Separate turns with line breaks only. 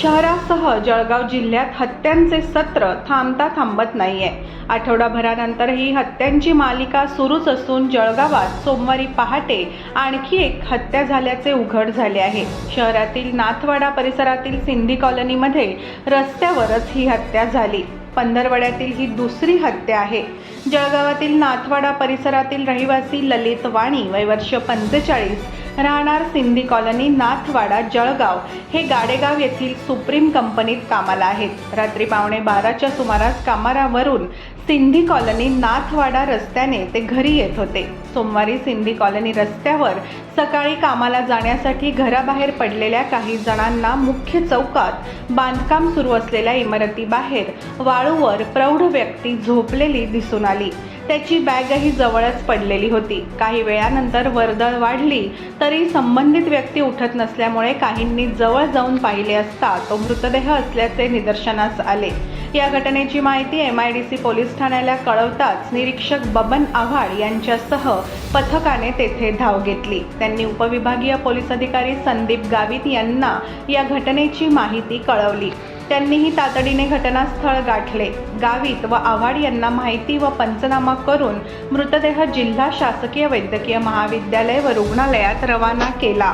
शहरासह जळगाव जिल्ह्यात हत्यांचे सत्र थांबता थांबत नाहीये. आठवडाभरानंतर ही हत्यांची मालिका सुरूच असून जळगावात सोमवारी पहाटे आणखी एक हत्या झाल्याचे उघड झाले आहे. शहरातील नाथवाडा परिसरातील सिंधी कॉलनीमध्ये रस्त्यावरच ही हत्या झाली. पंधरवड्यातील ही दुसरी हत्या आहे. जळगावातील नाथवाडा परिसरातील रहिवासी ललित वाणी वय वर्ष पंचेचाळीस राहणार सिंधी कॉलनी नाथवाडा जळगाव हे गाडेगाव येथील सुप्रीम कंपनीत कामाला आहेत. रात्री पावणे बाराच्या सुमारास कामारावरून सिंधी कॉलनी नाथवाडा रस्त्याने ते घरी येत होते. सोमवारी सिंधी कॉलनी रस्त्यावर सकाळी कामाला जाण्यासाठी घराबाहेर पडलेल्या काही जणांना मुख्य चौकात बांधकाम सुरू असलेल्या इमारतीबाहेर वाळूवर प्रौढ व्यक्ती झोपलेली दिसून आली. त्याची बॅगही जवळच पडलेली होती. काही वेळानंतर वर्दळ वाढली तरी संबंधित व्यक्ती उठत नसल्यामुळे काहींनी जवळ जाऊन पाहिले असता तो मृतदेह असल्याचे निदर्शनास आले. या घटनेची माहिती M I D C police ठाण्याला कळवताच निरीक्षक बबन आव्हाड यांच्यासह पथकाने तेथे धाव घेतली. त्यांनी उपविभागीय पोलीस अधिकारी संदीप गावित यांना या घटनेची माहिती कळवली. त्यांनीही तातडीने घटनास्थळ गाठले. गावित व आव्हाड यांना माहिती व पंचनामा करून मृतदेह जिल्हा शासकीय वैद्यकीय महाविद्यालय व रुग्णालयात रवाना केला.